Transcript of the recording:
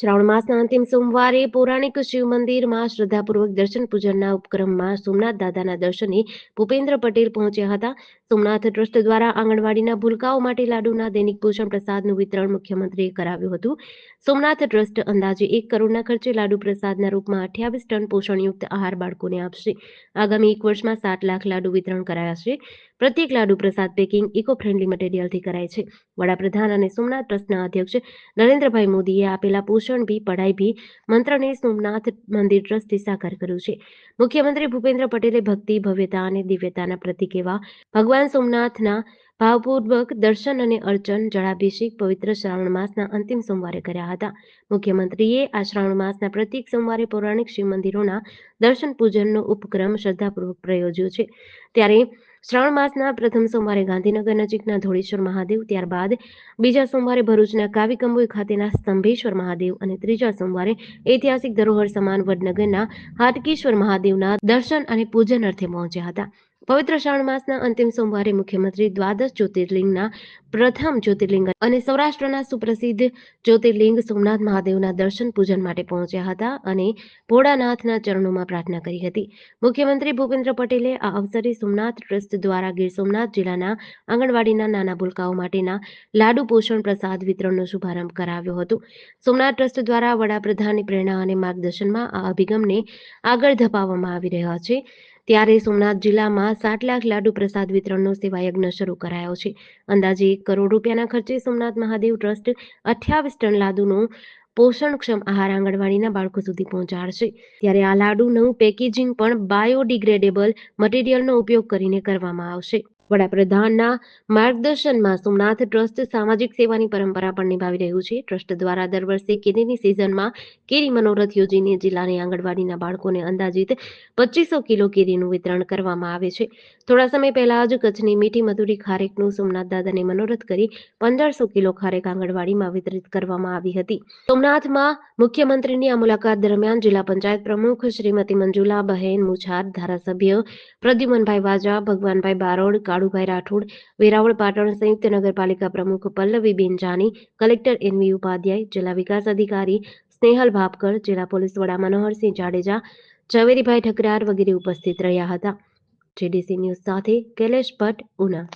શ્રાવણ માસના અંતિમ સોમવારે પૌરાણિક શિવ મંદિરમાં શ્રદ્ધાપૂર્વક દર્શન પૂજનના ઉપક્રમમાં સોમનાથ દાદાના દર્શને ભૂપેન્દ્ર પટેલ પહોંચ્યા હતા. સોમનાથ ટ્રસ્ટ દ્વારા આંગણવાડીના ભૂલકાઓ માટે લાડુના દૈનિક પોષણ પ્રસાદનું વિતરણ મુખ્યમંત્રીએ કરાવ્યું હતું. સોમનાથ ટ્રસ્ટ અંદાજે એક કરોડના ખર્ચે લાડુ પ્રસાદના રૂપમાં અઠ્યાવીસ ટન પોષણયુક્ત આહાર બાળકોને આપશે. આગામી એક વર્ષમાં સાત લાખ લાડુ વિતરણ કરાયા છે પ્રત્યેક લાડુ પ્રસાદ પેકિંગ ઇકો ફ્રેન્ડલી મટીરિયલથી કરાય છે. વડાપ્રધાન અને સોમનાથ ટ્રસ્ટના અધ્યક્ષ નરેન્દ્રભાઈ મોદીએ આપેલા પોષણ ભી, પઢાઈ ભી મંત્રને સોમનાથ મંદિર ટ્રસ્ટે સાકાર કર્યું છે. મુખ્યમંત્રી ભૂપેન્દ્ર પટેલે ભક્તિ, ભવ્યતા અને દિવ્યતાના પ્રતિક એવા ભગવાન સોમનાથના ભાવપૂર્વક દર્શન અને અર્ચન, જળાભિષેક, પવિત્ર શ્રાવણ માસના અંતિમ સોમવારે કર્યા હતા. મુખ્યમંત્રીએ આ શ્રાવણ માસના પ્રતિક સોમવારે પૌરાણિક શિવ મંદિરોના દર્શન પૂજનનો ઉપક્રમ શ્રદ્ધાપૂર્વક પ્રયોજ્યો છે. ત્યારે શ્રાવણ માસના પ્રથમ સોમવારે ગાંધીનગર નજીકના ધોળેશ્વર મહાદેવ, ત્યારબાદ બીજા સોમવારે ભરૂચના કાવિકંબોઈ ખાતેના સ્તંભેશ્વર મહાદેવ અને ત્રીજા સોમવારે ઐતિહાસિક ધરોહર સમાન વડનગરના હાટકેશ્વર મહાદેવના દર્શન અને પૂજન અર્થે પહોંચ્યા હતા. પવિત્ર શ્રાવણ માસના અંતિમ સોમવારે મુખ્યમંત્રી દ્વાદશ જ્યોતિર્લિંગના પ્રથમ જ્યોતિર્લિંગ અને સૌરાષ્ટ્રના સુપ્રસિદ્ધ જ્યોતિર્લિંગ સોમનાથ મહાદેવના દર્શન પૂજન માટે પહોંચ્યા હતા અને ભોળાનાથના ચરણોમાં પ્રાર્થના કરી હતી. મુખ્યમંત્રી ભૂપેન્દ્ર પટેલે આ અવસરે સોમનાથ ટ્રસ્ટ દ્વારા ગીર સોમનાથ જિલ્લાના આંગણવાડીના નાના ભૂલકાઓ માટેના લાડુ પોષણ પ્રસાદ વિતરણનો શુભારંભ કરાવ્યો હતો. સોમનાથ ટ્રસ્ટ દ્વારા વડાપ્રધાનની પ્રેરણા અને માર્ગદર્શનમાં આ અભિગમને આગળ ધપાવવામાં આવી રહ્યા છે. ત્યારે સોમનાથ જિલ્લામાં સાત લાખ લાડુ પ્રસાદ વિતરણનો સેવાયજ્ઞ શરૂ કરાયો છે. અંદાજે એક કરોડ રૂપિયાના ખર્ચે સોમનાથ મહાદેવ ટ્રસ્ટ અઠ્યાવીસ ટન લાડુનો પોષણક્ષમ આહાર આંગણવાડીના બાળકો સુધી પહોંચાડશે. ત્યારે આ લાડુનું પેકેજિંગ પણ બાયોડિગ્રેડેબલ મટીરિયલનો ઉપયોગ કરીને કરવામાં આવશે. વડાપ્રધાનના માર્ગદર્શનમાં સોમનાથ ટ્રસ્ટ સામાજિક સેવાની પરંપરા પણ નિભાવી રહ્યું છે. ટ્રસ્ટ દ્વારા દર વર્ષે કેરીની સિઝનમાં કેરી મનોરથ યોજીને જિલ્લાની આંગણવાડીના બાળકોને અંદાજિત પચીસો કિલો કેરીનું વિતરણ કરવામાં આવે છે. થોડા સમય પહેલા જ કચ્છની મીઠી મધુરી ખારેકનું સોમનાથ દાદાને મનોરથ કરી પંદરસો કિલો ખારેક આંગણવાડીમાં વિતરિત કરવામાં આવી હતી. સોમનાથમાં મુખ્યમંત્રીની આ મુલાકાત દરમિયાન જિલ્લા પંચાયત પ્રમુખ શ્રીમતી મંજુલા બહેન મુછાર ધારાસભ્ય પ્રદ્યુમનભાઈ વાજા, ભગવાનભાઈ બારોડ કાળુભાઈ રાઠોડ, વેરાવળ પાટણ સંયુક્ત નગરપાલિકા પ્રમુખ પલ્લવીબેન જાની, કલેક્ટર એનવી ઉપાધ્યાય, જિલ્લા વિકાસ અધિકારી સ્નેહલ ભાપકર, જિલ્લા પોલીસ વડા મનોહરસિંહ જાડેજા, ઝવેરીભાઈ ઠકરાર વગેરે ઉપસ્થિત રહ્યા હતા. જેડીસી ન્યૂઝ સાથે કૈલેશ ભટ્ટ, ઉના.